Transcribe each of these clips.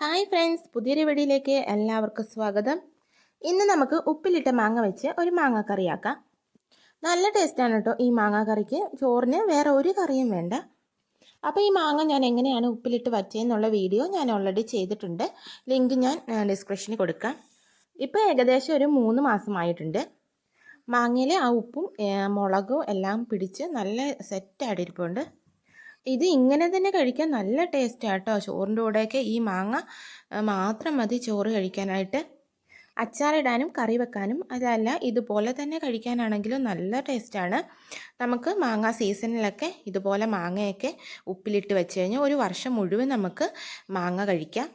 Hi friends പുതിയൊരു വീഡിയോയിലേക്ക് എല്ലാവർക്കും സ്വാഗതം. ഇന്ന് നമുക്ക് ഉപ്പിലിട്ട മാങ്ങ വെച്ച് ഒരു മാങ്ങ കറിയാക്കാം നല്ല ടേസ്റ്റാണ് കേട്ടോ ഈ മാങ്ങ കറിക്ക്. ചോറിന് വേറെ ഒരു കറിയും വേണ്ട. അപ്പോൾ ഈ മാങ്ങ ഞാൻ എങ്ങനെയാണ് ഉപ്പിലിട്ട് വച്ചതെന്നുള്ള വീഡിയോ ഞാൻ ഓൾറെഡി ചെയ്തിട്ടുണ്ട്. ലിങ്ക് ഞാൻ ഡിസ്ക്രിപ്ഷനിൽ കൊടുക്കാം. ഇപ്പോൾ ഏകദേശം ഒരു മൂന്ന് മാസമായിട്ടുണ്ട്. മാങ്ങയിൽ ആ ഉപ്പും മുളകും എല്ലാം പിടിച്ച് നല്ല സെറ്റായിട്ടിരിപ്പുണ്ട് ഇത് ഇങ്ങനെ തന്നെ കഴിക്കാൻ നല്ല ടേസ്റ്റാണ് കേട്ടോ ചോറിന്റെ കൂടെയൊക്കെ ഈ മാങ്ങ മാത്രം മതി ചോറ് കഴിക്കാനായിട്ട്. അച്ചാറിടാനും കറി വെക്കാനും അതല്ല ഇതുപോലെ തന്നെ കഴിക്കാനാണെങ്കിലും നല്ല ടേസ്റ്റാണ് നമുക്ക് മാങ്ങ സീസണിലൊക്കെ ഇതുപോലെ മാങ്ങയൊക്കെ ഉപ്പിലിട്ട് വെച്ച് കഴിഞ്ഞാൽ ഒരു വർഷം മുഴുവൻ നമുക്ക് മാങ്ങ കഴിക്കാം.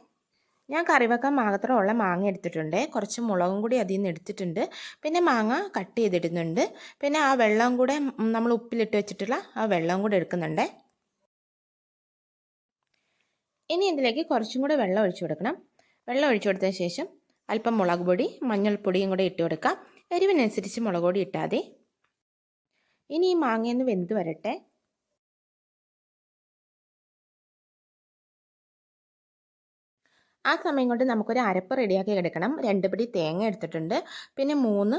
ഞാൻ കറി വെക്കാൻ മാത്രമുള്ള മാങ്ങ എടുത്തിട്ടുണ്ട്. കുറച്ച് മുളകും കൂടി അതിൽ നിന്ന് എടുത്തിട്ടുണ്ട്. പിന്നെ മാങ്ങ കട്ട് ചെയ്തിടുന്നുണ്ട്. പിന്നെ ആ വെള്ളം കൂടെ നമ്മൾ ഉപ്പിലിട്ട് വെച്ചിട്ടുള്ള ആ വെള്ളം കൂടെ എടുക്കുന്നുണ്ട്. ഇനി ഇതിലേക്ക് കുറച്ചും കൂടെ വെള്ളം ഒഴിച്ചു കൊടുക്കണം. വെള്ളം ഒഴിച്ചു കൊടുത്ത ശേഷം അല്പം മുളക് പൊടി മഞ്ഞൾപ്പൊടിയും കൂടെ ഇട്ട് കൊടുക്കാം. എരിവിനനുസരിച്ച് മുളക് പൊടി ഇട്ടാൽ മതി. ഇനി ഈ മാങ്ങയൊന്ന് വെന്ത് വരട്ടെ. ആ സമയം കൊണ്ട് നമുക്കൊരു അരപ്പ് റെഡിയാക്കി എടുക്കണം. രണ്ട് പിടി തേങ്ങ എടുത്തിട്ടുണ്ട്. പിന്നെ മൂന്ന്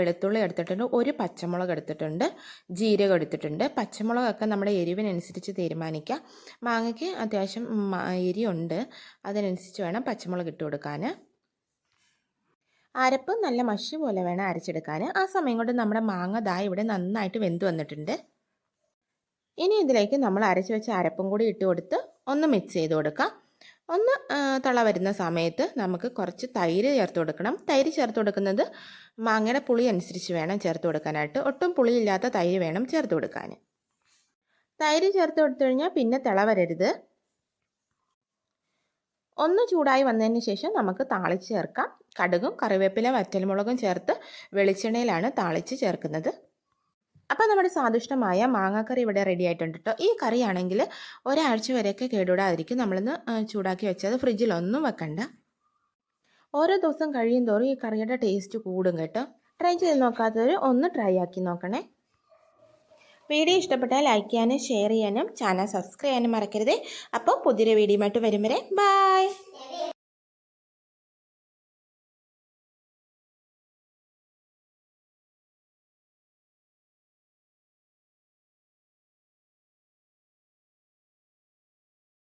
വെളുത്തുള്ളി എടുത്തിട്ടുണ്ട്. ഒരു പച്ചമുളക് എടുത്തിട്ടുണ്ട്. ജീരകം എടുത്തിട്ടുണ്ട്. പച്ചമുളകൊക്കെ നമ്മുടെ എരിവിനനുസരിച്ച് തീരുമാനിക്കാം മാങ്ങയ്ക്ക് അത്യാവശ്യം എരിയുണ്ട് അതിനനുസരിച്ച് വേണം പച്ചമുളക് ഇട്ട് കൊടുക്കാൻ അരപ്പ് നല്ല മഷി പോലെ വേണം അരച്ചെടുക്കാൻ ആ സമയം കൊണ്ട് നമ്മുടെ മാങ്ങ ദാ ഇവിടെ നന്നായിട്ട് വെന്ത് വന്നിട്ടുണ്ട്. ഇനി ഇതിലേക്ക് നമ്മൾ അരച്ച് വെച്ച അരപ്പും കൂടി ഇട്ട് കൊടുത്ത് ഒന്ന് മിക്സ് ചെയ്ത് കൊടുക്കാം. ഒന്ന് തള വരുന്ന സമയത്ത് നമുക്ക് കുറച്ച് തൈര് ചേർത്ത് കൊടുക്കണം. തൈര് ചേർത്ത് കൊടുക്കുന്നത് മാങ്ങയുടെ പുളി അനുസരിച്ച് വേണം ചേർത്ത് കൊടുക്കാനായിട്ട്. ഒട്ടും പുളിയില്ലാത്ത തൈര് വേണം ചേർത്ത് കൊടുക്കാൻ. തൈര് ചേർത്ത് കൊടുത്തു കഴിഞ്ഞാൽ പിന്നെ തിള വരരുത്. ഒന്ന് ചൂടായി വന്നതിന് ശേഷം നമുക്ക് താളിച്ച് ചേർക്കാം. കടുകും കറിവേപ്പില വറ്റൽമുളകും ചേർത്ത് വെളിച്ചെണ്ണയിലാണ് താളിച്ച് ചേർക്കുന്നത്. അപ്പോൾ നമ്മുടെ സ്വാദിഷ്ടമായ മാങ്ങാക്കറി ഇവിടെ റെഡി ആയിട്ടുണ്ട് കേട്ടോ ഈ കറിയാണെങ്കിൽ ഒരാഴ്ച വരെയൊക്കെ കേടുവിടാതിരിക്കും നമ്മളിന്ന് ചൂടാക്കി വെച്ചത് ഫ്രിഡ്ജിലൊന്നും വെക്കണ്ട. ഓരോ ദിവസം കഴിയും തോറും ഈ കറിയുടെ ടേസ്റ്റ് കൂടും കേട്ടോ. ട്രൈ ചെയ്ത് നോക്കാത്തവർ ഒന്ന് ട്രൈ ആക്കി നോക്കണേ. വീഡിയോ ഇഷ്ടപ്പെട്ടാൽ ലൈക്ക് ചെയ്യാനും ഷെയർ ചെയ്യാനും ചാനൽ സബ്സ്ക്രൈബ് ചെയ്യാനും മറക്കരുത്. അപ്പോൾ പുതിയൊരു വീഡിയോ ആയിട്ട് വരും വരെ ബൈ